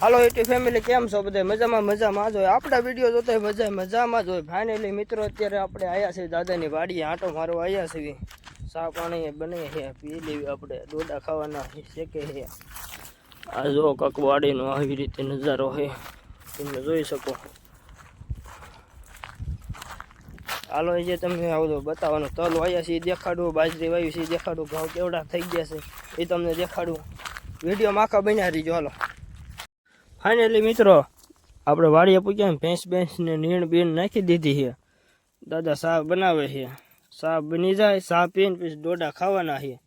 Hello at family કેમ છો બધા? મજામાં મજામાં. જ હોય આપણા વીડિયો જોતા હોય, મજા, મજામાં જ હોય. ફાઇનલી મિત્રો, અત્યારે આપણે આવ્યા છીએ દાદાની વાડીએ. આંટો મારવા આવ્યા છીએ. ચા પાણી બને છે, પી લેવી આપણે. ડોડા ખાવાના શેકે છે. આ જો કકવાડીનો આવી રીતે નજારો છે. તમે જોઈ શકો. હાલો, એ જે તમને આવું બતાવવાનું. તલ વાયા છે એ દેખાડું, બાજરી વાયું છે એ દેખાડું ઘઉં કેવડા થઈ ગયા છે, એ તમને દેખાડું. વીડિયો માખા બન્યા રહીજો, હાલો. ફાઇનલી મિત્રો, આપણે વાડીએ પૂછ્યા ભેંસ ભેંસ ને નીણ બીણ નાખી દીધી છે. દાદા શાક બનાવે છે. શાક બની જાય શા પીને, પછી ડોડા ખાવાના છે.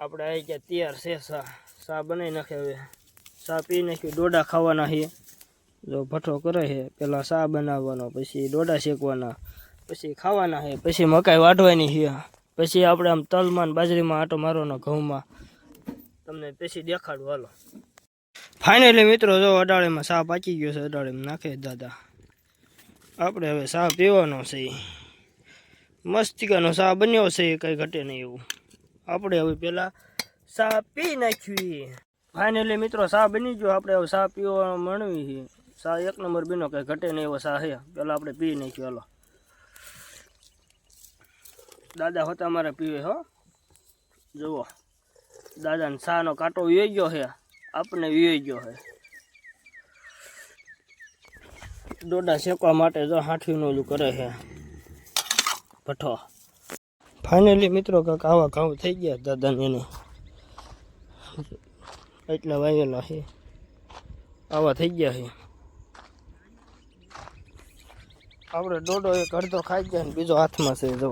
આપણે આવી ગયા, તૈયાર છે સા શા બનાવી નાખે હવે. શા પી નાખ્યું ડોડા ખાવાના છે. જો ભઠ્ઠો કરે છે પહેલાં શા બનાવવાનો, પછી ડોડા શેકવાના, પછી ખાવાના છે, પછી મકાઈ વાઢવાની છે. પછી આપણે આમ તલમાં બાજરીમાં આટો મારવાનો ઘઉંમાં. તમને પછી દેખાડું, હાલો. ફાઇનલી મિત્રો, જો અડાળીમાં સા પાકી ગયો છે, અડાળીમાં નાખે દાદા. આપણે હવે સા પીવાનો છે. મસ્તિકાનો સાહ બન્યો છે, કંઈ ઘટે નહીં એવું. આપણે હવે પહેલાં સા પી નાખ્યું ફાઇનલી મિત્રો સાહ બની ગયો. આપણે હવે સા પીવા મળવી છે. સા એક નંબર બીનો કંઈ ઘટે નહીં એવો સાહ છે. પહેલાં આપણે પી નાખ્યું, હાલો. દાદા હોતા અમારે પીવે, હો. જુઓ. દાદાને સાનો કાંટો વી ગયો છે. આપણે વી ગયો છે ડોડા શેકવા માટે જો હાંઠવીનું ઓલું કરે છે ભઠ્ઠો. ફાઇનલી મિત્રો કાંક આવા ઘઉં થઈ ગયા દાદાને એને. એટલા વાયેલા છે આવા થઈ ગયા છે આપણે દોડો એક અડધો ખાઈ ગયા ને બીજો હાથમાં છે, જો.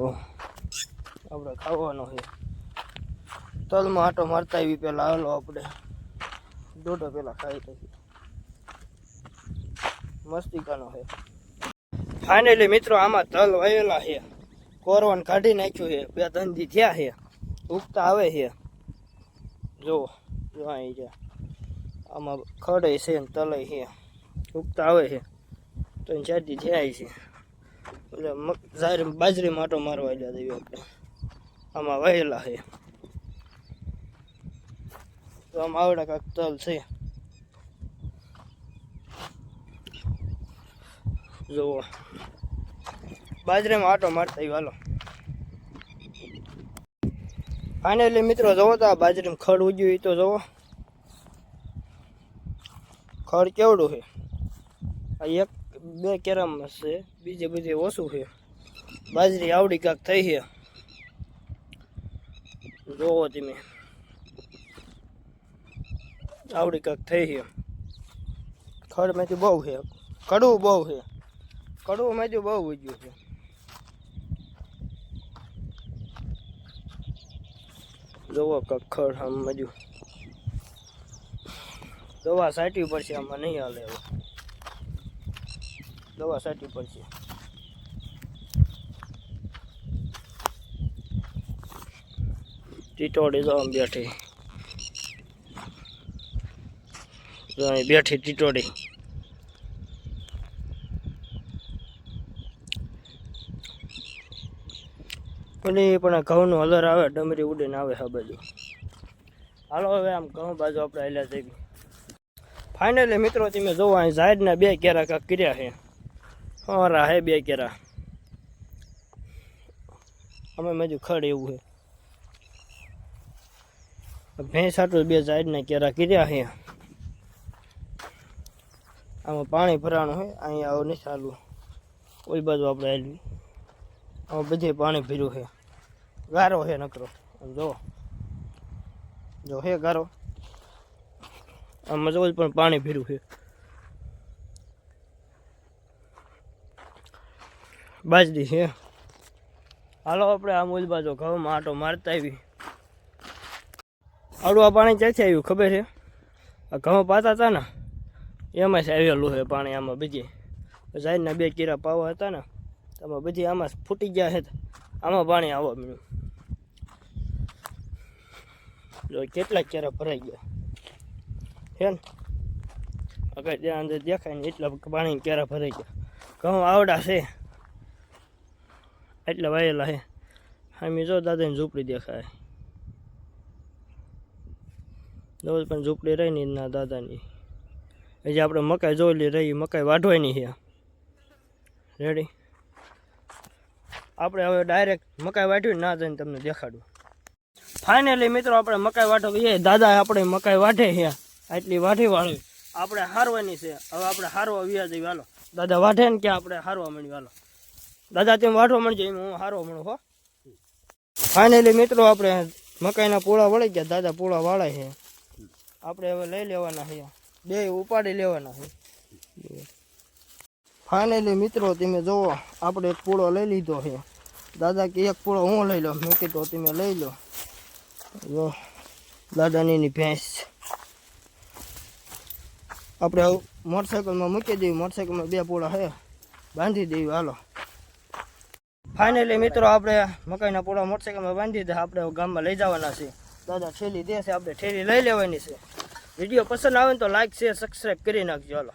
આપણે ખાવાનો છે તલમાં આટો મારતા આવી પેલા હાલો આપણે. દોઢો પેલા ખાઈ લઈએ મસ્તિકાનો છે. ફાઇનલી મિત્રો, આમાં તલ વાયેલા છે. કોરવાન કાઢી નાખ્યું છે. બે ધંધી થયા છે. ઉગતા આવે છે. જો જો અહીં છે. આમાં ખડે છે ને તલય છે. ઉગતા આવે છે. તો ચાટી થયા છે. એટલે બાજરી માટો મારવા દેવી આપણે. આમાં વહેલા છે. તો આમ આવડા કાંક તલ છે. જુઓ. બાજરીમાં આટો મારતા આવ્યો, હાલો. ફાઇનલી મિત્રો, જુઓ તો આ બાજરીમાં ખડ ઉગ્યું તો જુઓ. ખડ કેવડું છે? આ એક, બે કેરામાં છે. બીજે બધે ઓછું છે. બાજરી આવડી કાંક થઈ છે. જોવો તમે. આવડી કાંક થઈ છે. ખડમાંથી બહુ છે. કડવું બહુ છે. કડવું માંથી બહુ ઉજ્યું છે. જોવો કાંક ખડ આમ મજુ દવા સાટી પડશે આમાં નહીં હાલે એવું દવા સાટી પડશે ટીટોડી જવા બેઠી. અહીં બેઠી ટીટોડી. પેલી પણ આ ઘઉંનો હલર આવે, ડમરી ઉડીને આવે આ બાજુ. હાલો હવે આમ ઘઉં બાજુ આપણે હાલ્યા જઈએ. ફાઇનલી મિત્રો, તમે જોવો અહીં ઝાડના બે કેરા કાંક કર્યા છે. હરા હે બે કેરા. અમે મજુ ખડ એવું છે. ભેંસ હાટું બે ઝાડના કેરા કર્યા છે. આમાં પાણી ભરાણું હોય અહીંયા આવું નથી ચાલુ ઓઈ બાજુ આપણે હાલવી આમાં બધે પાણી ભીરું છે ગારો છે નકરો. જો જો હે ગારો. આમાં જો પણ પાણી ભીરું છે બાજરી છે હાલો આપણે આમ ઓલી બાજુ ઘઉંમાં આટો મારતા આવી. આવડું આ પાણી ક્યાંથી આવ્યું ખબર છે આ ઘઉં પાતા હતા ને? એમાં જ આવેલું છે પાણી આમાં બીજી. ઝાડના બે કીરા પાવા હતા ને, આમાં બધી આમાં ફૂટી ગયા છે. આમાં પાણી આવવા મળ્યું જો કેટલા કેરા ભરાઈ ગયા. છે ને? અગર ત્યાં અંદર દેખાય ને એટલા પાણી કેરા ભરાઈ ગયા. ઘઉં આવડા છે. એટલા વાયેલા છે. હામી જો દાદાની ઝૂંપડી દેખાય. દોજ પણ ઝૂંપડી રહી ને દાદાની. હજી આપણે મકાઈ જોઈ રહી મકાઈ વાઢવાની છે. રેડી આપણે હવે ડાયરેક્ટ મકાઈ વાઢવી ના જઈને તમને દેખાડું. ફાઇનલી મિત્રો, આપણે મકાઈ વાઢવીએ દાદા આપણે મકાઈ વાઢે છે. આટલી વાઢી વાળી આપણે હારવાની છે. હવે આપણે હારવા વ્યાજ વાલો દાદા વાઢે ને ક્યાં આપણે હારવા મળી વાલો દાદા તેમ વાઢવા મળી જાય એમ હું હારવા મળું હો. ફાઇનલી મિત્રો, આપણે મકાઈના પૂળા વળી ગયા. દાદા પૂળા વાળે છે. આપણે હવે લઈ લેવાના છે. બે ઉપાડી લેવાના છે ફાઇનલી મિત્રો, તમે જુઓ, આપણે એક પૂળો લઈ લીધો છે. દાદા કે એક પૂળો હું લઈ લો મેં કીધો, તમે લઈ લો. જો દાદાની ભેંસ. આપણે મોટરસાયકલમાં મૂકી દઈએ. મોટરસાઇકલમાં બે પૂળા છે. બાંધી દઈએ, હાલો. ફાઇનલી મિત્રો, આપણે મકાઈના પૂળા મોટરસાઇકલમાં બાંધી દે. આપણે ગામમાં લઈ જવાના છે. દાદા ઠેલી છે, આપણે ઠેલી લઈ લેવાની છે. વીડિયો પસંદ આવે ને તો લાઈક શેર સબસ્ક્રાઈબ કરી નાખજો હાલો.